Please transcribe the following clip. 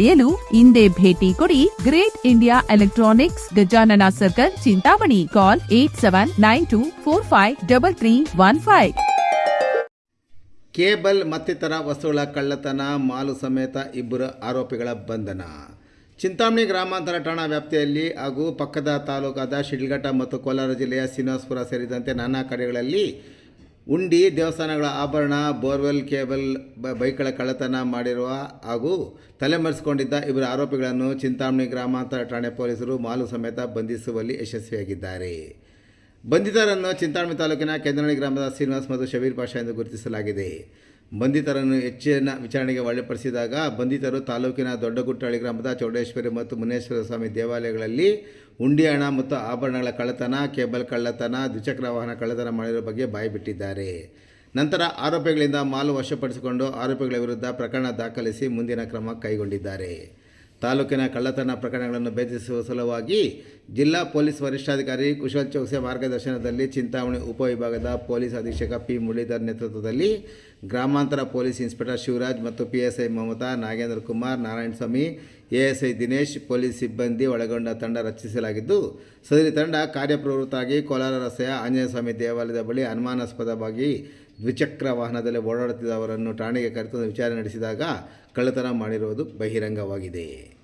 ಇಂದೇ ಭೇಟಿ ಕೊಡಿ great India electronics Gajanana circle, Chintamani. Call at seven, nine two four five, double three, one five. Cable ಮತ್ತಿತರ ವಸ್ತುಗಳ ಕಳ್ಳತನ, ಮಾಲು ಸಮೇತ ಇಬ್ಬರು ಆರೋಪಿಗಳ ಬಂಧನ. ಚಿಂತಾಮಣಿ ಗ್ರಾಮಾಂತರ ಠಾಣಾ ವ್ಯಾಪ್ತಿಯಲ್ಲಿ ಹಾಗೂ ಪಕ್ಕದ ತಾಲೂಕಾದ ಶಿಡ್ಲಘಟ್ಟ ಮತ್ತು ಕೋಲಾರ ಜಿಲ್ಲೆಯ ಶ್ರೀನಿವಾಸಪುರ ಸೇರಿದಂತೆ ನಾನಾ ಕಡೆಗಳಲ್ಲಿ ಉಂಡಿ ದೇವಸ್ಥಾನಗಳ ಆಭರಣ, ಬೋರ್ವೆಲ್, ಕೇಬಲ್ ಬೈಕ್ಗಳ ಕಳ್ಳತನ ಮಾಡಿರುವ ಹಾಗೂ ತಲೆಮರೆಸಿಕೊಂಡಿದ್ದ ಇಬ್ಬರ ಆರೋಪಿಗಳನ್ನು ಚಿಂತಾಮಣಿ ಗ್ರಾಮಾಂತರ ಠಾಣೆ ಪೊಲೀಸರು ಮಾಲು ಸಮೇತ ಬಂಧಿಸುವಲ್ಲಿ ಯಶಸ್ವಿಯಾಗಿದ್ದಾರೆ. ಬಂಧಿತರನ್ನು ಚಿಂತಾಮಣಿ ತಾಲೂಕಿನ ಕೆಂದನಹಳ್ಳಿ ಗ್ರಾಮದ ಶ್ರೀನಿವಾಸ್ ಮತ್ತು ಶಬೀರ್ ಪಾಷಾ ಎಂದು ಗುರುತಿಸಲಾಗಿದೆ. ಬಂಧಿತರನ್ನು ಹೆಚ್ಚಿನ ವಿಚಾರಣೆಗೆ ಒಳಪಡಿಸಿದಾಗ ಬಂಧಿತರು ತಾಲೂಕಿನ ದೊಡ್ಡಗುಟ್ಟಹಳ್ಳಿ ಗ್ರಾಮದ ಚೌಡೇಶ್ವರಿ ಮತ್ತು ಮುನೇಶ್ವರ ಸ್ವಾಮಿ ದೇವಾಲಯಗಳಲ್ಲಿ ಉಂಡಿ ಹಣ ಮತ್ತು ಆಭರಣಗಳ ಕಳ್ಳತನ, ಕೇಬಲ್ ಕಳ್ಳತನ, ದ್ವಿಚಕ್ರ ವಾಹನ ಕಳ್ಳತನ ಮಾಡಿರೋ ಬಗ್ಗೆ ಬಾಯಿಬಿಟ್ಟಿದ್ದಾರೆ ನಂತರ ಆರೋಪಿಗಳಿಂದ ಮಾಲು ವಶಪಡಿಸಿಕೊಂಡು ಆರೋಪಿಗಳ ವಿರುದ್ಧ ಪ್ರಕರಣ ದಾಖಲಿಸಿ ಮುಂದಿನ ಕ್ರಮ ಕೈಗೊಂಡಿದ್ದಾರೆ. ತಾಲೂಕಿನ ಕಳ್ಳತನ ಪ್ರಕರಣಗಳನ್ನು ಭೇದಿಸುವ ಸಲುವಾಗಿ ಜಿಲ್ಲಾ ಪೊಲೀಸ್ ವರಿಷ್ಠಾಧಿಕಾರಿ ಕುಶಲ್ ಚೌಕ್ಸೆ ಮಾರ್ಗದರ್ಶನದಲ್ಲಿ ಚಿಂತಾಮಣಿ ಉಪವಿಭಾಗದ ಪೊಲೀಸ್ ಅಧೀಕ್ಷಕ ಪಿ ಮುರಳೀಧರ್ ನೇತೃತ್ವದಲ್ಲಿ ಗ್ರಾಮಾಂತರ ಪೊಲೀಸ್ ಇನ್ಸ್ಪೆಕ್ಟರ್ ಶಿವರಾಜ್ ಮತ್ತು P S I Mamata Nagendra Kumar Narayanaswamy A S I Dinesh, police ಸಿಬ್ಬಂದಿ ಒಳಗೊಂಡ ತಂಡ ರಚಿಸಲಾಗಿದ್ದು, ಸದರಿ ತಂಡ ಕಾರ್ಯಪ್ರವೃತ್ತಾಗಿ ಕೋಲಾರ ರಸ್ತೆಯ ಆಂಜನೇಯ ಸ್ವಾಮಿ ದೇವಾಲಯದ ಬಳಿ ಅನುಮಾನಾಸ್ಪದವಾಗಿ ದ್ವಿಚಕ್ರ ವಾಹನದಲ್ಲಿ ಓಡಾಡುತ್ತಿದ್ದವರನ್ನು ಠಾಣೆಗೆ ಕರೆತಂದು ವಿಚಾರಣೆ ನಡೆಸಿದಾಗ ಕಳ್ಳತನ ಮಾಡಿರುವುದು ಬಹಿರಂಗವಾಗಿದೆ.